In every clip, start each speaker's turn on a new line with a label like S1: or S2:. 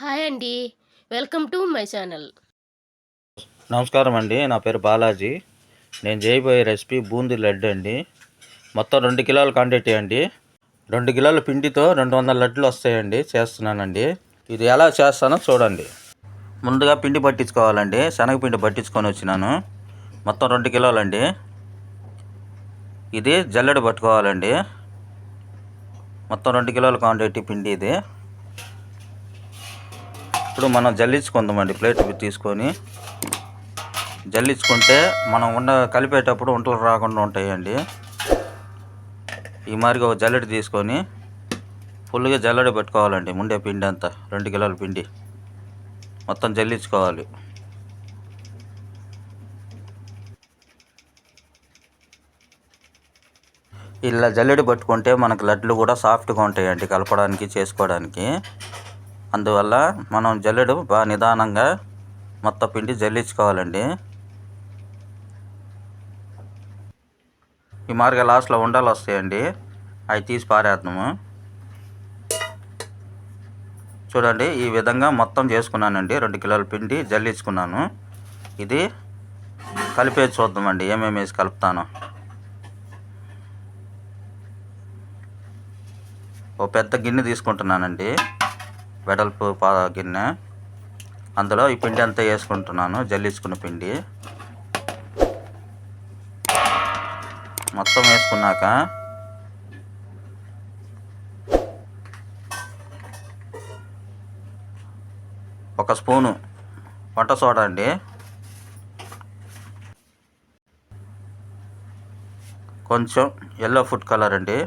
S1: Hi అండి. Welcome to my channel.
S2: నమస్కారం అండి. నా పేరు బాలాజీ. నేను చేయబోయే రెసిపీ బూందీ లడ్డు అండి. మొత్తం రెండు కిలోల క్వాంటిటీ అండి. రెండు కిలోల పిండితో రెండు వందల లడ్డులు వస్తాయండి. చేస్తున్నానండి. ఇది ఎలా చేస్తానో చూడండి. ముందుగా పిండి పట్టించుకోవాలండి. శనగపిండి పట్టించుకొని వచ్చినాను. మొత్తం రెండు కిలోలండి. ఇది జల్లెడ పట్టుకోవాలండి. మొత్తం రెండు కిలోల క్వాంటిటీ పిండి ఇది. ఇప్పుడు మనం జల్లించుకుందామండి ప్లేట్ తీసుకొని. జల్లించుకుంటే మనం ఉండ కలిపేటప్పుడు వంటలు రాకుండా ఉంటాయండి. ఈ మాదిరిగా ఒక జల్లెడ తీసుకొని ఫుల్గా జల్లెడ పెట్టుకోవాలండి ముండే పిండి అంతా రెండు కిలోల పిండి. మొత్తం జల్లించుకోవాలి. ఇలా జల్లెడ పట్టుకుంటే మనకు లడ్లు కూడా సాఫ్ట్గా ఉంటాయండి కలపడానికి చేసుకోవడానికి. అందువల్ల మనం జల్లెడు బాగా నిదానంగా మొత్తం పిండి జల్లించుకోవాలండి. ఈ మార్గ లాస్ట్లో ఉండాలి వస్తాయండి. అవి తీసి పారేద్దాము. చూడండి ఈ విధంగా మొత్తం చేసుకున్నానండి. రెండు కిలోల పిండి జల్లించుకున్నాను. ఇది కలిపేది చూద్దామండి ఏమేమి వేసి కలుపుతాను. ఓ పెద్ద గిన్నె తీసుకుంటున్నానండి. వెడల్పు పా గిన్నె. అందులో ఈ పిండి అంతా వేసుకుంటున్నాను జల్లించుకున్న పిండి. మొత్తం వేసుకున్నాక ఒక స్పూను వంట సోడా అండి. కొంచెం ఎల్లో ఫుడ్ కలర్ అండి.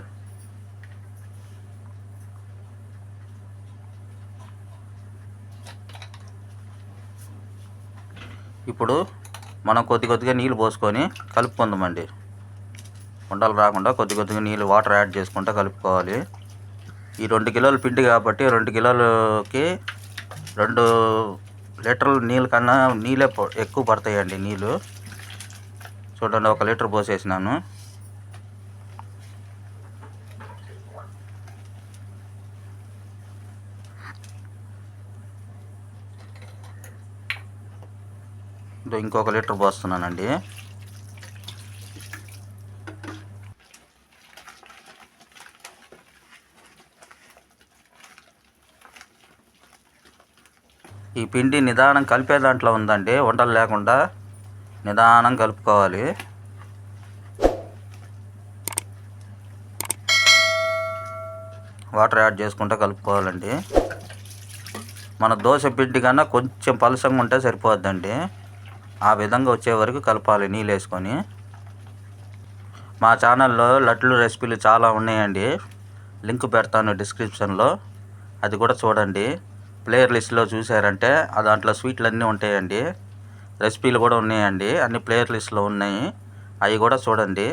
S2: ఇప్పుడు మనం కొద్ది కొద్దిగా నీళ్ళు పోసుకొని కలుపుకుందామండి. ఉండలు రాకుండా కొద్ది కొద్దిగా నీళ్ళు వాటర్ యాడ్ చేసుకుంటూ కలుపుకోవాలి. ఈ రెండు కిలోలు పిండి కాబట్టి రెండు కిలోలకి రెండు లీటర్లు నీళ్ళ కన్నా నీళ్ళే ఎక్కువ పడతాయండి నీళ్ళు. చూడండి ఒక లీటర్ పోసేసినాను. ఇంకొక లీటర్ పోస్తున్నానండి. ఈ పిండి నిదానం కలిపే దాంట్లో ఉందండి వంటలు లేకుండా నిదానం కలుపుకోవాలి. వాటర్ యాడ్ చేసుకుంటూ కలుపుకోవాలండి. మన దోశ పిండి కన్నా కొంచెం పలసంగా ఉంటే సరిపోద్దండి. ఆ విధంగా వచ్చే వరకు కలపాలి నీళ్ళు వేసుకొని మా ఛానల్లో లడ్లు రెసిపీలు చాలా ఉన్నాయండి. లింక్ పెడతాను డిస్క్రిప్షన్లో. అది కూడా చూడండి. ప్లేయర్ లిస్ట్లో చూసారంటే దాంట్లో స్వీట్లు అన్నీ ఉంటాయండి. రెసిపీలు కూడా ఉన్నాయండి. అన్ని ప్లేయర్ లిస్ట్లో ఉన్నాయి. అవి కూడా చూడండి.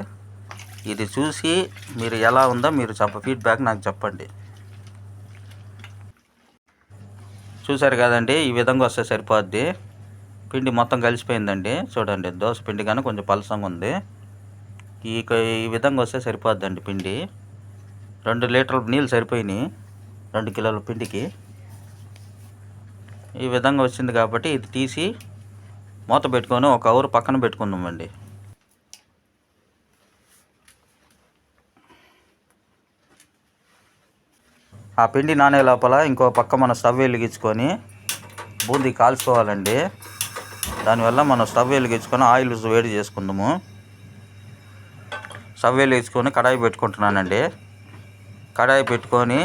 S2: ఇది చూసి మీరు ఎలా ఉందో మీరు చెప్ప ఫీడ్బ్యాక్ నాకు చెప్పండి. చూసారు కదండి? ఈ విధంగా వస్తే సరిపోద్ది. పిండి మొత్తం కలిసిపోయిందండి. చూడండి దోశ పిండి కానీ కొంచెం పలసంగా ఉంది. ఈ క- ఈ విధంగా వస్తే సరిపోద్దండి పిండి. రెండు లీటర్ల నీళ్ళు సరిపోయినాయి రెండు కిలోల పిండికి. ఈ విధంగా వచ్చింది కాబట్టి ఇది తీసి మూత పెట్టుకొని ఒక అవర్ పక్కన పెట్టుకుందామండి. ఆ పిండి నానే లోపల ఇంకో పక్క మన స్టవ్ వెలిగించుకొని బూందీ కాల్చుకోవాలండి. దానివల్ల మనం స్టవ్ వెలిగించుకొని ఆయిల్ వేడి చేసుకుందాము. స్టవ్ వెలిగించుకొని కడాయి పెట్టుకుంటున్నానండి. కడాయి పెట్టుకొని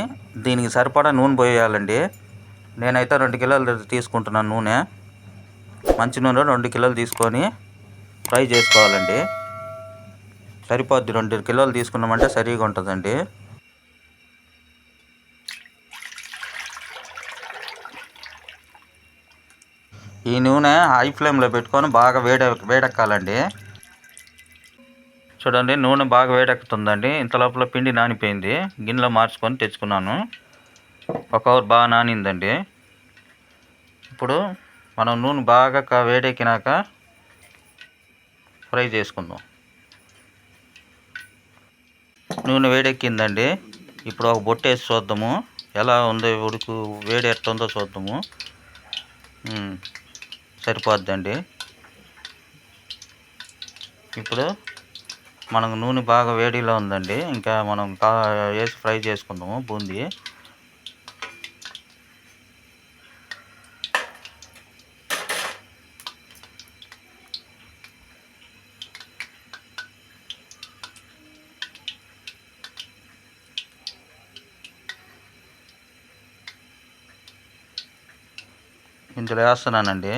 S2: దీనికి సరిపడా నూనె పోయాలండి. నేనైతే రెండు కిలోలు తీసుకుంటున్నాను నూనె. మంచి నూనె రెండు కిలోలు తీసుకొని ఫ్రై చేసుకోవాలండి. సరిపోద్ది రెండు కిలోలు తీసుకున్నామంటే సరిగా ఉంటుందండి. ఈ నూనె హై ఫ్లేమ్లో పెట్టుకొని బాగా వేడ వేడెక్కాలండి. చూడండి నూనె బాగా వేడెక్కుతుందండి. ఇంత లోపల పిండి నానిపోయింది. గిన్నెలో మార్చుకొని తెచ్చుకున్నాను. ఒక అవర్ బాగా నానిందండి. ఇప్పుడు మనం నూనె బాగా వేడెక్కినాక ఫ్రై చేసుకుందాం. నూనె వేడెక్కిందండి. ఇప్పుడు ఒక బొట్టు వేసి చూద్దాము. ఎలా ఉంది ఉడుకు వేడి ఎట్లా ఉందో చూద్దాము సరిపోద్దండి. ఇప్పుడు మనకు నూనె బాగా వేడిలో ఉందండి. ఇంకా మనం కా వేసి ఫ్రై చేసుకుందాము బూందీ. ఇందులో వేస్తున్నానండి.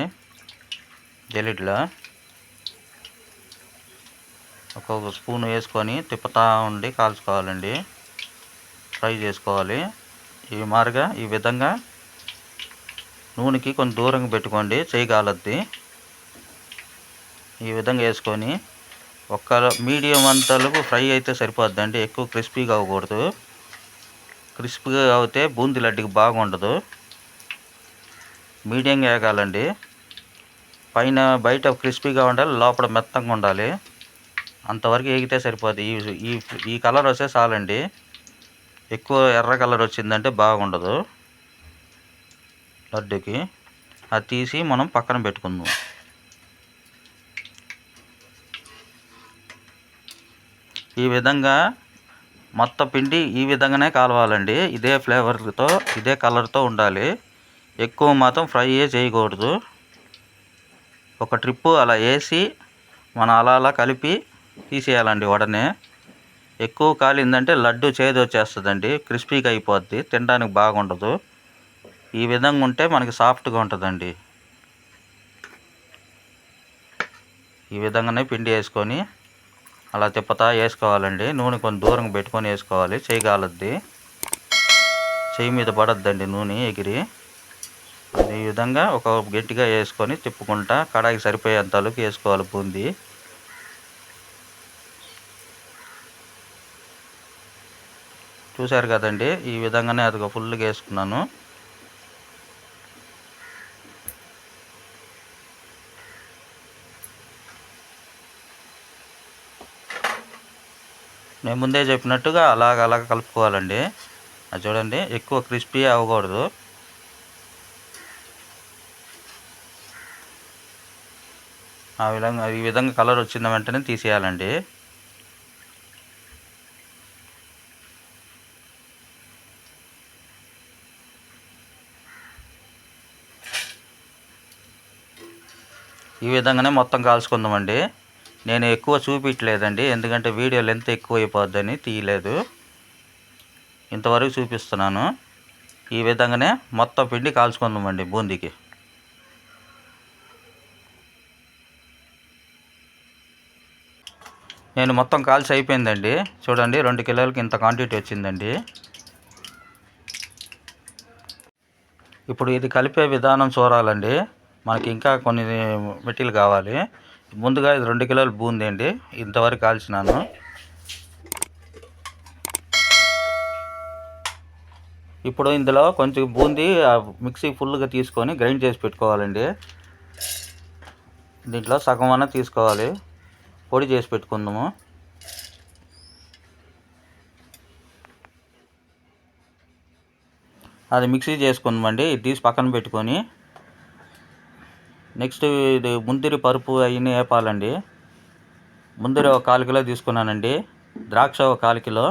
S2: జల్లిట్లో ఒక్కొక్క స్పూన్ వేసుకొని తిప్పుతా ఉండి కాల్చుకోవాలండి. ఫ్రై చేసుకోవాలి. ఈ మారుగా ఈ విధంగా నూనెకి కొంచెం దూరంగా పెట్టుకోండి. చేయగలద్ది ఈ విధంగా వేసుకొని ఒక్క మీడియం అంతలకు ఫ్రై అయితే సరిపోద్దండి. ఎక్కువ క్రిస్పీగా అవ్వకూడదు. క్రిస్పీగా అవుతే బూందీ లడ్డుకి బాగుండదు. మీడియంగా వేగాలండి. పైన బయట క్రిస్పీగా ఉండాలి లోపల మెత్తంగా ఉండాలి. అంతవరకు ఏగితే సరిపోద్ది ఈ ఈ ఈ కలర్ వస్తే చాలండి. ఎక్కువ ఎర్ర కలర్ వచ్చిందంటే బాగుండదు. లడ్డుకి. అది తీసి మనం పక్కన పెట్టుకుందాం. ఈ విధంగా మొత్తం పిండి ఈ విధంగానే కాలవాలండి. ఇదే ఫ్లేవర్తో ఇదే కలర్తో ఉండాలి. ఎక్కువ మాత్రం ఫ్రై చేయకూడదు. ఒక ట్రిప్పు అలా వేసి మనం అలా అలా కలిపి తీసేయాలండి వడనే. ఎక్కువ కాలిందంటే లడ్డు చేదు వచ్చేస్తుందండి క్రిస్పీగా అయిపోద్ది తినడానికి బాగుండదు. ఈ విధంగా ఉంటే మనకి సాఫ్ట్గా ఉంటుందండి. ఈ విధంగానే పిండి వేసుకొని అలా తిప్పతా వేసుకోవాలండి. నూనె కొంచెం దూరంగా పెట్టుకొని వేసుకోవాలి చేయి కాలద్ది. చేయి మీద పడద్దండి నూనె ఎగిరి. ఈ విధంగా ఒక గట్టిగా వేసుకొని తిప్పుకుంటా కడాయికి సరిపోయేంతలోకి వేసుకోవాలి బూంది. చూశారు కదండి ఈ విధంగానే అది ఫుల్గా వేసుకున్నాను. నేను ముందే చెప్పినట్టుగా అలాగ అలాగ కలుపుకోవాలండి. అది చూడండి ఎక్కువ క్రిస్పీ అవ్వకూడదు. ఆ విధంగా ఈ విధంగా కలర్ వచ్చిన వెంటనే తీసేయాలండి. ఈ విధంగానే మొత్తం కాల్చుకుందామండి. నేను ఎక్కువ చూపించలేదండి ఎందుకంటే వీడియో లెంత్ ఎక్కువ అయిపోద్దని తీయలేదు. ఇంతవరకు చూపిస్తున్నాను. ఈ విధంగానే మొత్తం పిండి కాల్చుకుందామండి బూందీకి. నేను మొత్తం కాల్చి అయిపోయిందండి. చూడండి రెండు కిలోలకి ఇంత క్వాంటిటీ వచ్చిందండి. ఇప్పుడు ఇది కలిపే విధానం చూడాలండి. మనకి ఇంకా కొన్ని మెటీరియల్ కావాలి. ముందుగా ఇది రెండు కిలోలు బూందీ అండి. ఇంతవరకు కాల్చినాను. ఇప్పుడు ఇందులో కొంచెం బూందీ ఆ మిక్సీ ఫుల్గా తీసుకొని గ్రైండ్ చేసి పెట్టుకోవాలండి. దీంట్లో సగం అన్న తీసుకోవాలి. పొడి చేసి పెట్టుకుందాము. అది మిక్సీ చేసుకుందామండి ఇది తీసి పక్కన పెట్టుకొని. నెక్స్ట్ ఇది ముందిరి పరుపు అవన్నీ వేపాలండి. ముందిరి ఒక కాలు కిలో తీసుకున్నానండి. ద్రాక్ష ఒక కాలు కిలో.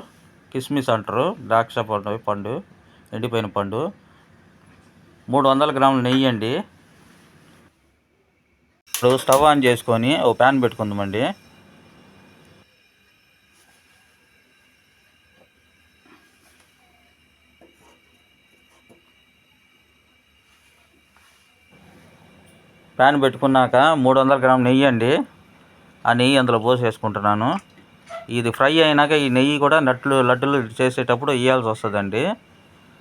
S2: కిస్మిస్ అంటారు ద్రాక్ష పండు పండు ఎండిపోయిన పండు. మూడు వందల గ్రాముల నెయ్యి అండి. ఇప్పుడు స్టవ్ ఆన్ చేసుకొని ఒక ప్యాన్ పెట్టుకుందామండి. ప్యాన్ పెట్టుకున్నాక మూడు వందల గ్రాముల నెయ్యి అండి. ఆ నెయ్యి అందులో పోసేసుకుంటున్నాను. ఇది ఫ్రై అయినాక ఈ నెయ్యి కూడా నట్లు లడ్డులు చేసేటప్పుడు వేయాల్సి వస్తుందండి.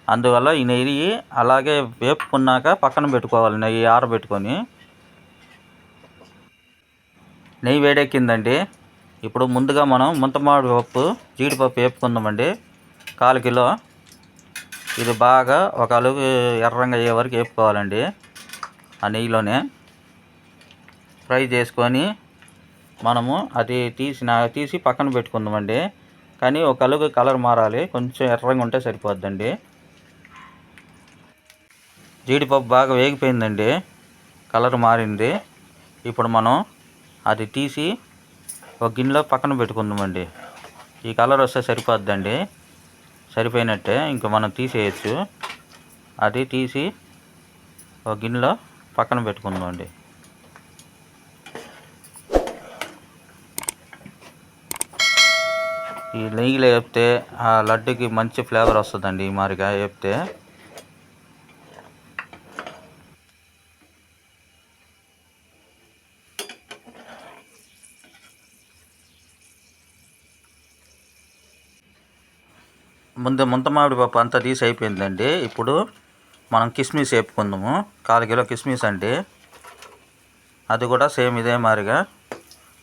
S2: అందువల్ల ఈ నెయ్యి అలాగే వేపుకున్నాక పక్కన పెట్టుకోవాలి నెయ్యి ఆరబెట్టుకొని. నెయ్యి వేడెక్కిందండి. ఇప్పుడు ముందుగా మనం ముంతమామిడి పప్పు జీడిపప్పు వేపుకుందామండి. కాలు కిలో. ఇది బాగా ఒక అలుగు ఎర్రంగా అయ్యే వరకు వేపుకోవాలండి. ఆ నెయ్యిలోనే. ఫ్రై చేసుకొని మనము అది తీసిన తీసి పక్కన పెట్టుకుందామండి. కానీ ఒక అలుగు కలర్ మారాలి. కొంచెం ఎర్రగా ఉంటే సరిపోద్దండి. జీడిపప్పు బాగా వేగిపోయిందండి. కలర్ మారింది. ఇప్పుడు మనం అది తీసి ఒక గిన్నెలో పక్కన పెట్టుకుందామండి. ఈ కలర్ వస్తే సరిపోద్దండి. సరిపోయినట్టే ఇంకా మనం తీసేయచ్చు. అది తీసి ఒక గిన్నెలో పక్కన పెట్టుకుందామండి. ఈ నెయ్యిలో వేపితే ఆ లడ్డుకి మంచి ఫ్లేవర్ వస్తుందండి ఈ మాదిరిగా వేపితే. ముందు ముంత మామిడి పప్పు అంతా తీసి అయిపోయిందండి. ఇప్పుడు మనం కిస్మిస్ వేపుకుందాము. కాలు కిలో కిస్మిస్ అండి. అది కూడా సేమ్ ఇదే మాదిరిగా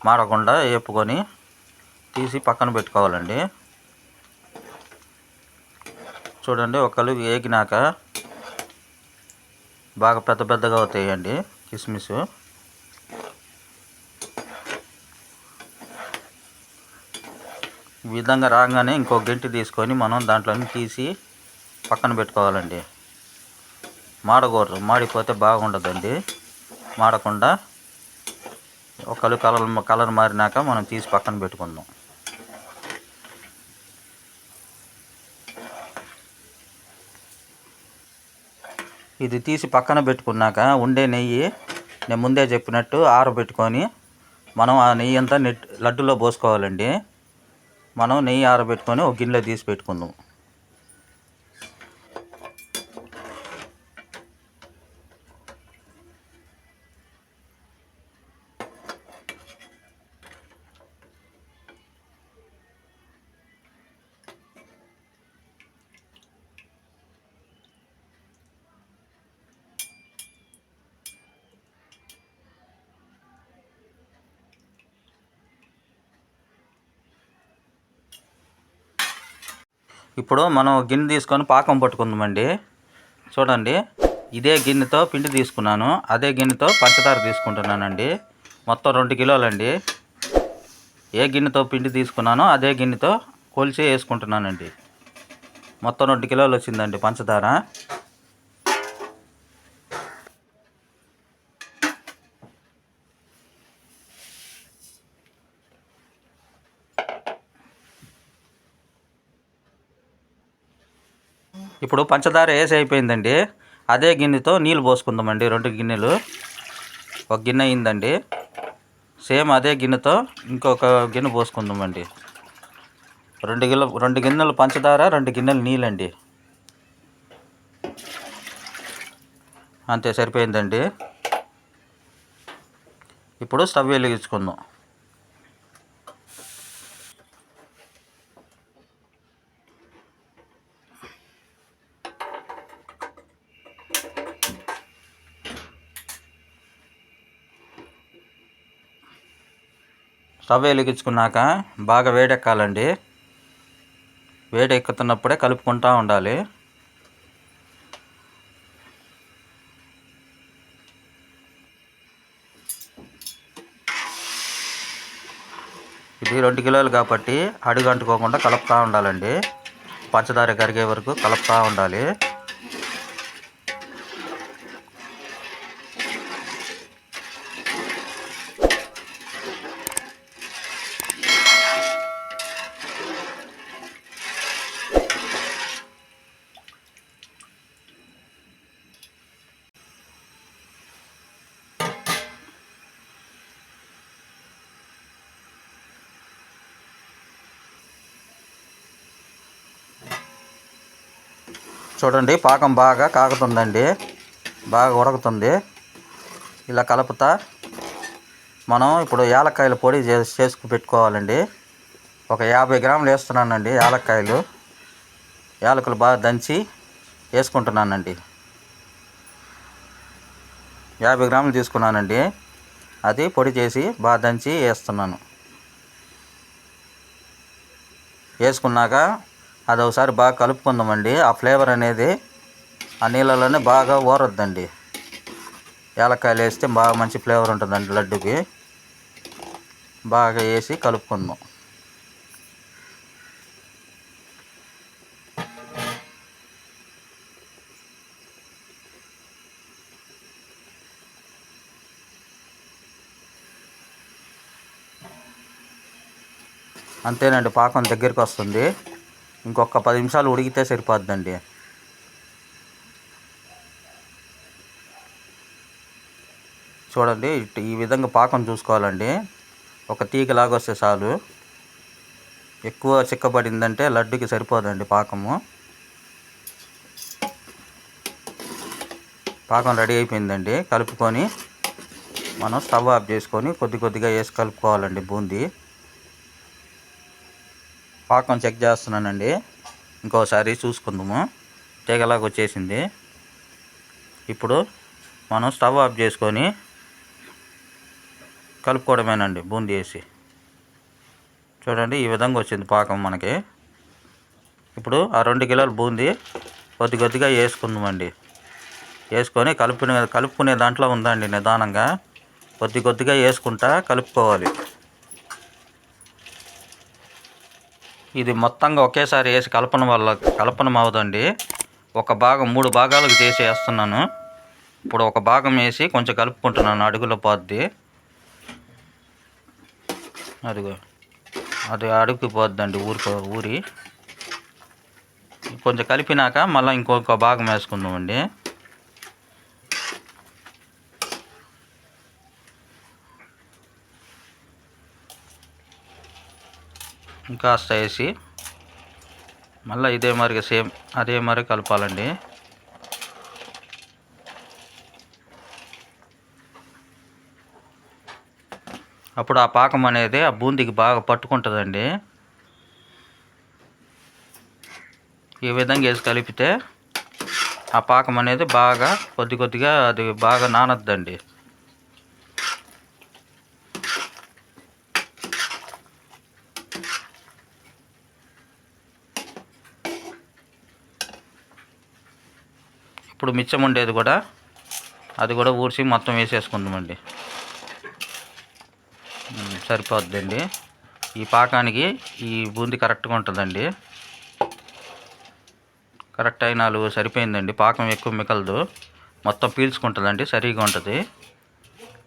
S2: మాడకుండా వేపుకొని తీసి పక్కన పెట్టుకోవాలండి. చూడండి ఒకళ్ళు వేగినాక బాగా పెద్ద పెద్దగా అవుతాయండి కిస్మిస్. ఈ విధంగా రాగానే ఇంకో గంటి తీసుకొని మనం దాంట్లోని తీసి పక్కన పెట్టుకోవాలండి. మాడకూడదు మాడిపోతే బాగుండదండి. మాడకుండా ఒకళ్ళు కలర్ కలర్ మారినాక మనం తీసి పక్కన పెట్టుకుందాం. ఇది తీసి పక్కన పెట్టుకున్నాక ఉండే నెయ్యి నేను ముందే చెప్పినట్టు ఆరబెట్టుకొని మనం ఆ నెయ్యి అంతా నెట్ లడ్డులో పోసుకోవాలండి. మనం నెయ్యి ఆరబెట్టుకొని ఒక గిన్నెలో తీసి పెట్టుకుందాం. ఇప్పుడు మనం గిన్నె తీసుకొని పాకం పట్టుకుందామండి. చూడండి ఇదే గిన్నెతో పిండి తీసుకున్నాను. అదే గిన్నెతో పంచదార తీసుకుంటున్నానండి. మొత్తం రెండు కిలోలండి. ఏ గిన్నెతో పిండి తీసుకున్నానో అదే గిన్నెతో కొలిచి వేసుకుంటున్నానండి. మొత్తం రెండు కిలోలు వచ్చిందండి పంచదార. ఇప్పుడు పంచదార వేసి అయిపోయిందండి. అదే గిన్నెతో నీళ్ళు పోసుకుందామండి రెండు గిన్నెలు. ఒక గిన్నె అయిందండి. సేమ్ అదే గిన్నెతో ఇంకొక గిన్నె పోసుకుందామండి. రెండు గిన్నె రెండు గిన్నెలు పంచదార రెండు గిన్నెలు నీళ్ళండి. అంతే సరిపోయిందండి. ఇప్పుడు స్టవ్ వెలిగించుకుందాం. స్టవ్ వెలిగించుకున్నాక బాగా వేడెక్కాలండి. వేడెక్కుతున్నప్పుడే కలుపుకుంటూ ఉండాలి. ఇది రెండు కిలోలు కాబట్టి అడుగు అంటుకోకుండా కలుపుతూ ఉండాలండి. పంచదార కరిగే వరకు కలుపుతూ ఉండాలి. చూడండి పాకం బాగా కాగుతుందండి. బాగా ఉడకుతుంది. ఇలా కలుపుతా. మనం ఇప్పుడు యాలక్కాయల పొడి చేసి చేసుకు పెట్టుకోవాలండి. ఒక యాభై గ్రాములు వేస్తున్నానండి యాలక్కాయలు. యాలకులు బాగా దంచి వేసుకుంటున్నానండి. యాభై గ్రాములు తీసుకున్నానండి. అది పొడి చేసి బాగా దంచి వేస్తున్నాను. వేసుకున్నాక అది ఒకసారి బాగా కలుపుకుందామండి. ఆ ఫ్లేవర్ అనేది ఆ నీళ్ళలోనే బాగా ఊరద్దండి. ఏలక్కాయలు వేస్తే బాగా మంచి ఫ్లేవర్ ఉంటుందండి లడ్డుకి. బాగా వేసి కలుపుకుందాం. అంతేనండి పాకం దగ్గరికి వస్తుంది. ఇంకొక పది నిమిషాలు ఉడికితే సరిపోద్దండి. చూడండి ఈ విధంగా పాకం చూసుకోవాలండి. ఒక తీగలాగా వస్తే చాలు. ఎక్కువ చిక్కబడిందంటే లడ్డుకి సరిపోదండి పాకము. పాకం రెడీ అయిపోయిందండి. కలుపుకొని మనం స్టవ్ ఆఫ్ చేసుకొని కొద్ది కొద్దిగా వేసి కలుపుకోవాలండి బూందీ. పాకం చెక్ చేస్తున్నానండి. ఇంకోసారి చూసుకుందాము. తీగలాగా వచ్చేసింది. ఇప్పుడు మనం స్టవ్ ఆఫ్ చేసుకొని కలుపుకోవడమేనండి బూందీ వేసి. చూడండి ఈ విధంగా వచ్చింది పాకం మనకి. ఇప్పుడు ఆ రెండు కిలోల బూందీ కొద్ది కొద్దిగా వేసుకుందామండి. వేసుకొని కలుపుకునే కలుపుకునే దాంట్లో ఉందండి నిదానంగా. కొద్ది కొద్దిగా వేసుకుంటా కలుపుకోవాలి. ఇది మొత్తంగా ఒకేసారి వేసి కలపడం వల్ల కలపడం అవదండి ఒక భాగం మూడు భాగాలకు చేసి వేస్తున్నాను. ఇప్పుడు ఒక భాగం వేసి కొంచెం కలుపుకుంటున్నాను అడుగులో పోద్ది. అదిగో అది అడుగుకి పోద్దండి ఊరికో ఊరి. కొంచెం కలిపినాక మళ్ళీ ఇంకొక భాగం వేసుకుందామండి. ఇంకాస్త వేసి మళ్ళీ ఇదే మరిగా సేమ్ అదే మరి కలపాలండి. అప్పుడు ఆ పాకం అనేది ఆ బూందీకి బాగా పట్టుకుంటుందండి. ఈ విధంగా వేసి కలిపితే ఆ పాకం అనేది బాగా కొద్ది కొద్దిగా అది బాగా నానద్దండి. ఇప్పుడు మిచ్చం ఉండేది కూడా అది కూడా ఊడ్చి మొత్తం వేసేసుకుందామండి. సరిపోద్దండి. ఈ పాకానికి ఈ బూంది కరెక్ట్గా ఉంటుందండి. కరెక్ట్ అయిన నాలుగు సరిపోయిందండి. పాకం ఎక్కువ మిగలదు. మొత్తం పీల్చుకుంటుందండి సరిగా ఉంటుంది.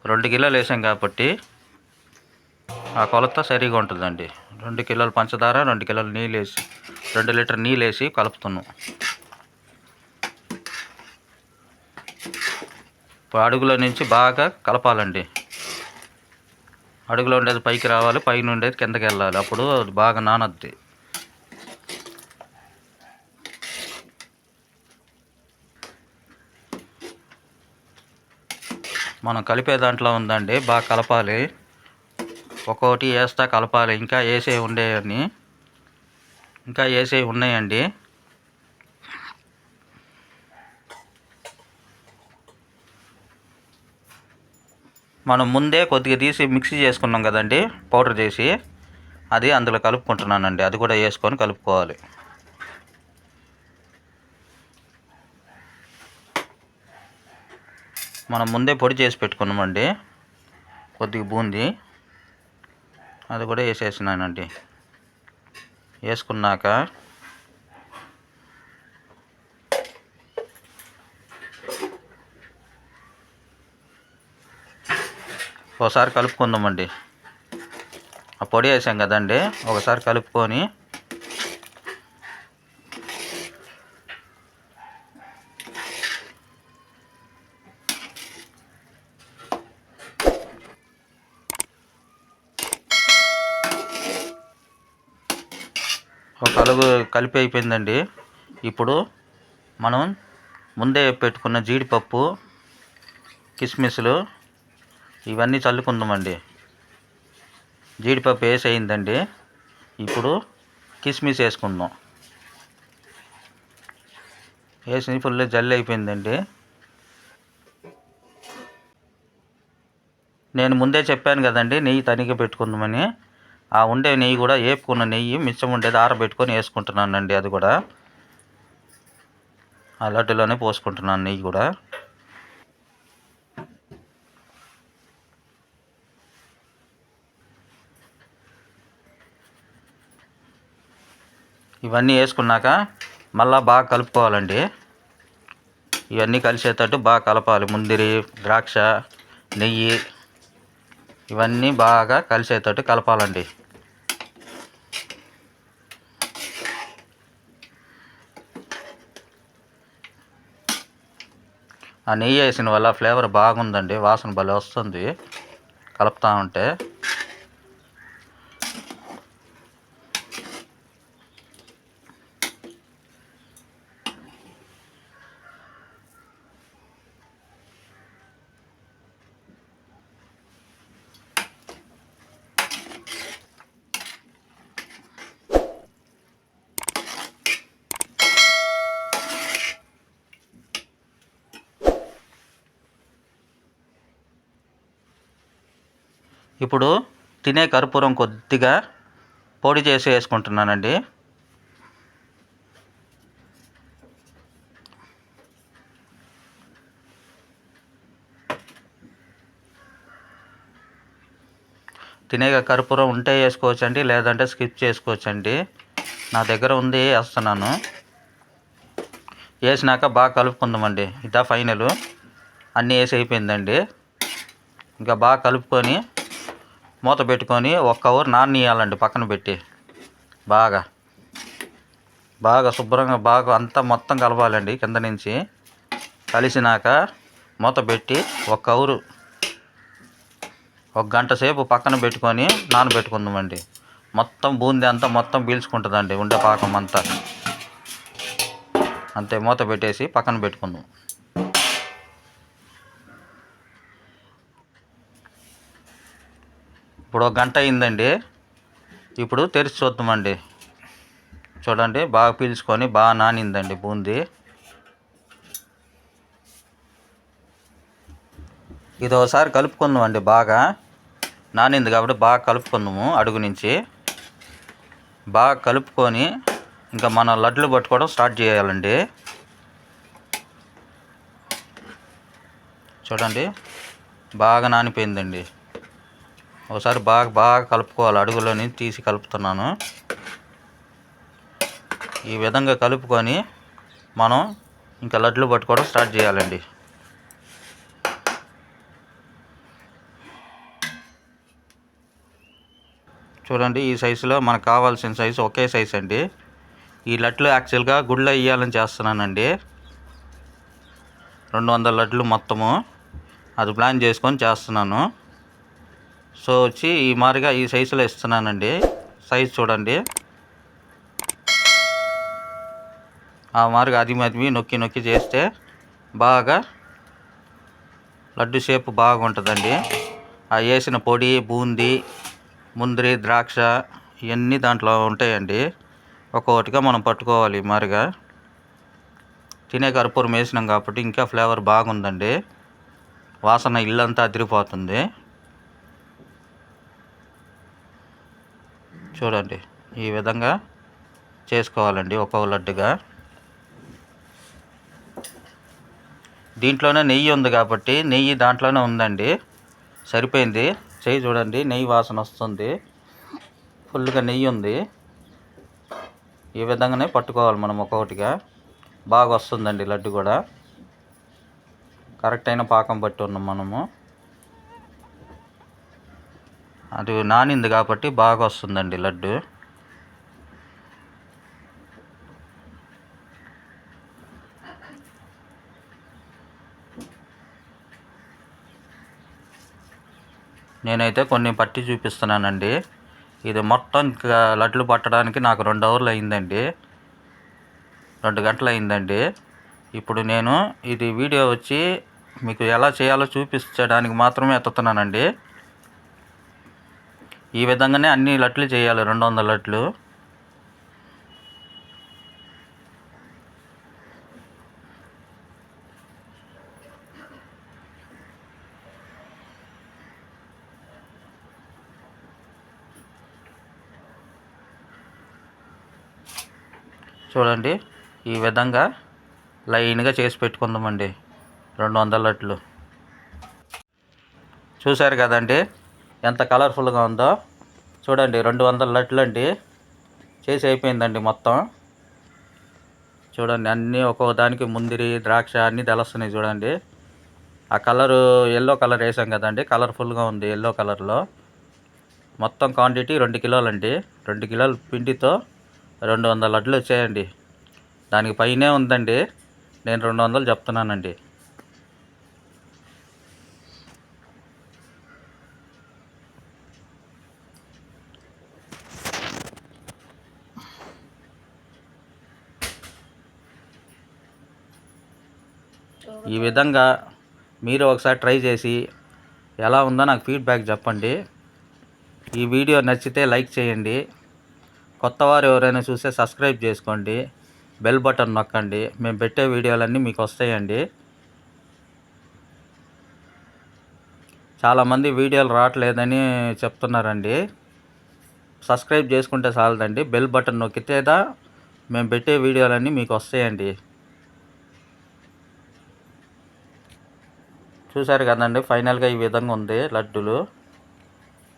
S2: రెండు కిలోలు వేసాం కాబట్టి ఆ కొలత సరిగా ఉంటుందండి. రెండు కిలోలు పంచదార రెండు కిలోలు నీళ్ళు వేసి రెండు లీటర్ నీళ్ళు వేసి కలుపుతున్నాం. అడుగులో నుంచి బాగా కలపాలండి. అడుగులో ఉండేది పైకి రావాలి పైన ఉండేది కిందకి వెళ్ళాలి. అప్పుడు అది బాగా నానద్ది. మనం కలిపే దాంట్లో ఉందండి బాగా కలపాలి. ఒక్కొక్కటి వేస్తా కలపాలి ఇంకా వేసే ఉండేవని ఇంకా వేసే ఉన్నాయండి. మనం ముందే కొద్దిగా తీసి మిక్సీ చేసుకున్నాం కదండి పౌడర్ చేసి. అది అందులో కలుపుకుంటున్నానండి అది కూడా వేసుకొని కలుపుకోవాలి. మనం ముందే పొడి చేసి పెట్టుకున్నామండి కొద్దిగా బూందీ. అది కూడా వేసేసినానండి. వేసుకున్నాక ఒకసారి కలుపుకుందామండి. ఆ పొడి వేసాం కదండి ఒకసారి కలుపుకొని ఒక కలుగు కలిపి అయిపోయిందండి. ఇప్పుడు మనం ముందే పెట్టుకున్న జీడిపప్పు కిస్మిస్లు ఇవన్నీ చల్లుకుందామండి. జీడిపప్పు వేసి అయిందండి. ఇప్పుడు కిస్మిస్ వేసుకుందాం. వేసి ఫుల్ జల్లి అయిపోయిందండి. నేను ముందే చెప్పాను కదండి నెయ్యి తనిఖీ పెట్టుకుందామని. ఆ ఉండే నెయ్యి కూడా వేపుకున్న నెయ్యి మిచ్చం ఉండేది ఆరబెట్టుకొని వేసుకుంటున్నానండి అది కూడా. ఆ లడ్డులోనే పోసుకుంటున్నాను నెయ్యి కూడా. ఇవన్నీ వేసుకున్నాక మళ్ళీ బాగా కలుపుకోవాలండి. ఇవన్నీ కలిసేటట్టు బాగా కలపాలి. ముందిరి ద్రాక్ష నెయ్యి ఇవన్నీ బాగా కలిసేటట్టు కలపాలండి. ఆ నెయ్యి వేసిన వల్ల ఫ్లేవర్ బాగుందండి. వాసన భలే వస్తుంది. కలుపుతా ఉంటే. ఇప్పుడు తినే కర్పూరం కొద్దిగా పొడి చేసి వేసుకుంటున్నానండి. తినే కర్పూరం ఉంటే వేసుకోవచ్చండి లేదంటే స్కిప్ చేసుకోవచ్చండి. నా దగ్గర ఉంది వేస్తున్నాను. వేసినాక బాగా కలుపుకుందామండి. ఇదా ఫైనల్. అన్నీ వేసి అయిపోయిందండి. ఇంకా బాగా కలుపుకొని మూత పెట్టుకొని ఒక్క అవర్ నాననియాలండి పక్కన పెట్టి. బాగా. బాగా శుభ్రంగా బాగా అంతా మొత్తం కలపాలండి కింద నుంచి. కలిసినాక మూత పెట్టి ఒక్క అవరు ఒక గంట సేపు పక్కన పెట్టుకొని నానబెట్టుకుందామండి. మొత్తం బూందీ అంతా మొత్తం పీల్చుకుంటుందండి ఉండే పాకం అంతా. అంతే మూత పెట్టేసి పక్కన పెట్టుకుందాం. ఇప్పుడు ఒక గంట అయిందండి. ఇప్పుడు తెరిచి చూద్దామండి. చూడండి బాగా పీల్చుకొని బాగా నానిందండి బూందీ. ఇది ఒకసారి కలుపుకుందామండి బాగా. నానింది కాబట్టి బాగా కలుపుకుందాము అడుగు నుంచి. బాగా కలుపుకొని ఇంకా మన లడ్లు పట్టుకోవడం స్టార్ట్ చేయాలండి. చూడండి బాగా నానిపోయిందండి. ఒకసారి బాగా బాగా కలుపుకోవాలి. అడుగులోని తీసి కలుపుతున్నాను. ఈ విధంగా కలుపుకొని మనం ఇంకా లడ్లు పట్టుకోవడం స్టార్ట్ చేయాలండి. చూడండి ఈ సైజులో మనకు కావాల్సిన సైజు ఒకే సైజు అండి. ఈ లడ్లు యాక్చువల్గా గుళ్ళ వేయాలని చేస్తున్నానండి. రెండు వందల లడ్లు మొత్తము. అది ప్లాన్ చేసుకొని చేస్తున్నాను. సో వచ్చి ఈ మాదిరిగా ఈ సైజులో ఇస్తున్నానండి. సైజు చూడండి. ఆ మాదిరిగా అది మదిమి నొక్కి నొక్కి చేస్తే బాగా లడ్డు షేప్ బాగుంటుందండి. ఆ వేసిన పొడి బూందీ ముందరి ద్రాక్ష ఇవన్నీ దాంట్లో ఉంటాయండి. ఒక్కొక్కటిగా మనం పట్టుకోవాలి మారిగా. తినే కర్పూరం వేసినాం కాబట్టి ఇంకా ఫ్లేవర్ బాగుందండి. వాసన ఇల్లంతా అదిరిపోతుంది. చూడండి ఈ విధంగా చేసుకోవాలండి ఒక్కొక్క లడ్డుగా దీంట్లోనే నెయ్యి ఉంది కాబట్టి నెయ్యి దాంట్లోనే ఉందండి. సరిపోయింది. చేయి చూడండి నెయ్యి వాసన వస్తుంది. ఫుల్గా నెయ్యి ఉంది. ఈ విధంగానే పట్టుకోవాలి మనం ఒక్కొక్కటిగా. బాగా వస్తుందండి లడ్డు కూడా. కరెక్ట్ అయిన పాకం పట్టి ఉన్నాం మనము. అది నానింది కాబట్టి బాగా వస్తుందండి లడ్డు. నేనైతే కొన్ని పట్టి చూపిస్తున్నానండి. ఇది మొత్తం ఇంకా లడ్లు పట్టడానికి నాకు రెండు అవర్లు అయిందండి. రెండు గంటలు అయిందండి. ఇప్పుడు నేను ఇది వీడియో వచ్చి మీకు ఎలా చేయాలో చూపించడానికి మాత్రమే ఎత్తుతున్నానండి. ఈ విధంగానే అన్ని లట్లు చేయాలి రెండు వందల లట్లు. చూడండి ఈ విధంగా లైన్గా చేసి పెట్టుకుందామండి రెండు వందల లట్లు. చూశారు కదండి? ఎంత కలర్ఫుల్గా ఉందో. చూడండి రెండు వందల లట్లండి అండి. చేసి అయిపోయిందండి మొత్తం. చూడండి అన్నీ ఒక్కొక్క దానికి ముందిరి ద్రాక్ష అన్నీ తెలుస్తున్నాయి చూడండి. ఆ కలరు ఎల్లో కలర్ వేసాం కదండి కలర్ఫుల్గా ఉంది ఎల్లో కలర్లో. మొత్తం క్వాంటిటీ రెండు కిలోలండి. రెండు కిలోల పిండితో రెండు వందల లడ్లు వచ్చాయండి. దానికి పైనే ఉందండి. నేను రెండు వందలు చెప్తున్నానండి. ఈ విధంగా మీరు ఒకసారి ట్రై చేసి ఎలా ఉందో నాకు ఫీడ్బ్యాక్ చెప్పండి. ఈ వీడియో నచ్చితే లైక్ చేయండి. కొత్త వారు ఎవరైనా చూస్తే సబ్స్క్రైబ్ చేసుకోండి. బెల్ బటన్ నొక్కండి. మేము పెట్టే వీడియోలన్నీ మీకు వస్తాయండి. చాలామంది వీడియోలు రావట్లేదని చెప్తున్నారండి. సబ్స్క్రైబ్ చేసుకుంటే చాలదండి. బెల్ బటన్ నొక్కితేదా మేము పెట్టే వీడియోలన్నీ మీకు వస్తాయండి. చూశారు కదండి ఫైనల్గా ఈ విధంగా ఉంది లడ్డూలు.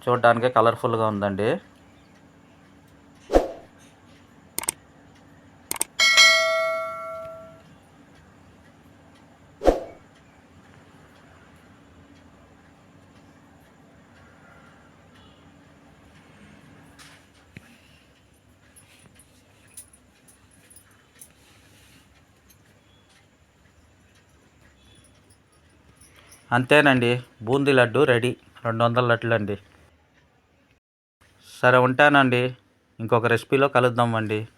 S2: చూడడానికి కలర్ఫుల్గా ఉందండి. అంతేనండి. బూందీ లడ్డు రెడీ. రెండు వందల లడ్లండి అండి సరే ఉంటానండి. ఇంకొక రెసిపీలో కలుద్దామండి.